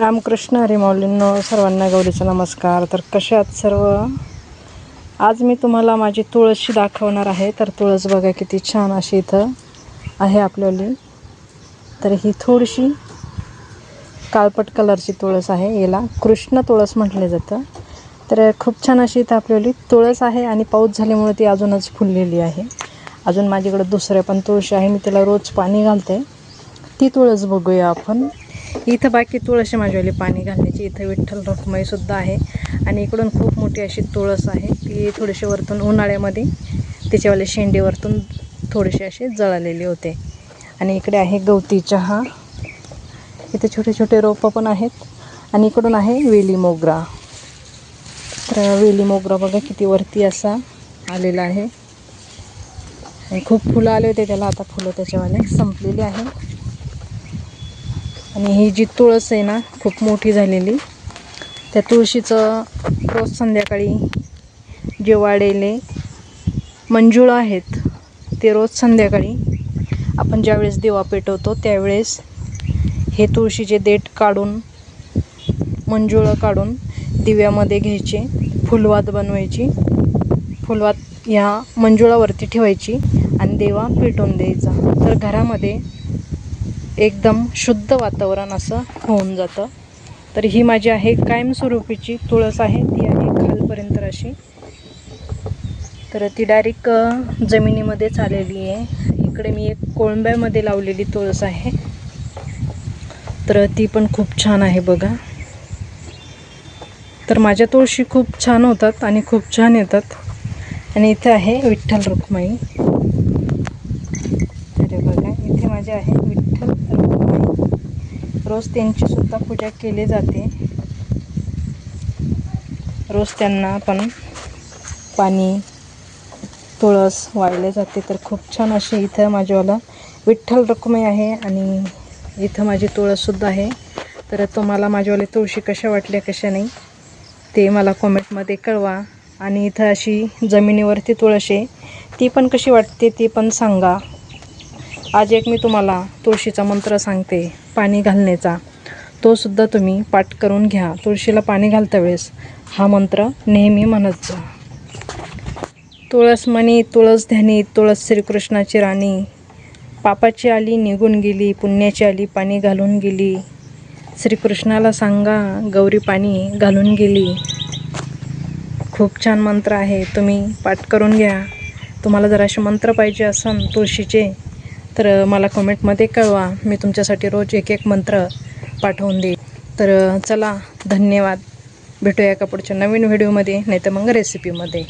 रामकृष्ण हरीमाऊलींनो सर्वांना गौरीचा नमस्कार. तर कसे आहात सर्व? आज मी तुम्हाला माझी तुळशी दाखवणार आहे. तर तुळस बघा किती छान अशी इथं आहे आपल्याली. तर ही थोडीशी काळपट कलरची तुळस आहे याला. कृष्ण तुळस म्हटले जातं. तर खूप छान अशी इथं आपल्याली तुळस आहे आणि पाऊस झाल्यामुळे ती अजूनच फुललेली आहे. अजून माझ्याकडे दुसऱ्या पण तुळशी आहे. मी तिला रोज पाणी घालते. ती तुळस बघूया आपण. इथं बाकी तुळशी माझ्यावाली पाणी घालण्याची इथं विठ्ठल रखुमाईसुद्धा आहे. आणि इकडून खूप मोठी अशी तुळस आहे. ती थोडीशी वरतून उन्हाळ्यामध्ये तिच्यावाले शेंडीवरतून थोडीशी थोडेसे असे जळालेले होते. आणि इकडे आहे गवती चहा. इथे छोटे छोटे रोपं पण आहेत. आणि इकडून आहे वेली मोगरा. तर वेली मोगरा बघा किती वरती असा आलेला आहे. आणि खूप फुलं आले होते त्याला. आता फुलं त्याच्यावाले संपलेली आहे आणि ही जी तुळस आहे ना खूप मोठी झालेली. त्या तुळशीचं रोज संध्याकाळी जे वाढेले मंजुळं आहेत ते रोज संध्याकाळी आपण ज्यावेळेस दिवा पेटवतो त्यावेळेस हे तुळशीचे देठ काढून मंजुळं काढून दिव्यामध्ये घ्यायचे फुलवात बनवायची. फुलवात ह्या मंजुळावरती ठेवायची आणि देवा पेटवून द्यायचा. तर घरामध्ये एकदम शुद्ध वातावरण असं होऊन जातं. तर ही माझी आहे कायमस्वरूपीची तुळस आहे. ती आहे खालपर्यंत अशी तर ती डायरेक्ट जमिनीमध्येच आलेली आहे. इकडे मी एक कोळंब्यामध्ये लावलेली तुळस आहे. तर ती पण खूप छान आहे बघा. तर माझ्या तुळशी खूप छान होतात आणि खूप छान येतात. आणि इथे आहे विठ्ठल रुक्माई. अरे बघा इथे माझे आहे विठ्ठल रोज त्यांची सुद्धा पूजा केली जाते. रोज त्यांना पण पाणी तुळस वाळले जाते. तर खूप छान असे इथं माझीवाला विठ्ठल रुक्माई आहे आणि इथं माझी तुळससुद्धा आहे. तर तुम्हाला माझ्यावाले तुळशी कशा वाटल्या कशा नाही ते मला कॉमेंटमध्ये कळवा. आणि इथं अशी जमिनीवरती तुळस आहे ती पण कशी वाटते ती पण सांगा. आज एक मी तुम्हाला तुळशीचा मंत्र सांगते पाणी घालण्याचा. तो सुद्धा तुम्ही पाठ करून घ्या. तुळशीला पाणी घालता वेळेस हा मंत्र नेहमी म्हणत जा. तुळस मणी तुळस ध्यानी तुळस श्रीकृष्णाची राणी. पापाची आली निघून गेली पुण्याची आली पाणी घालून गेली. श्रीकृष्णाला सांगा गौरी पाणी घालून गेली. खूप छान मंत्र आहे. तुम्ही पाठ करून घ्या. तुम्हाला जर असे मंत्र पाहिजे असन तुळशीचे. तर मला कमेंटमध्ये कळवा. मी तुमच्यासाठी रोज एक एक मंत्र पाठवून देईल तर चला धन्यवाद. भेटूया का पुढच्या नवीन व्हिडिओमध्ये नाही तर मग रेसिपीमध्ये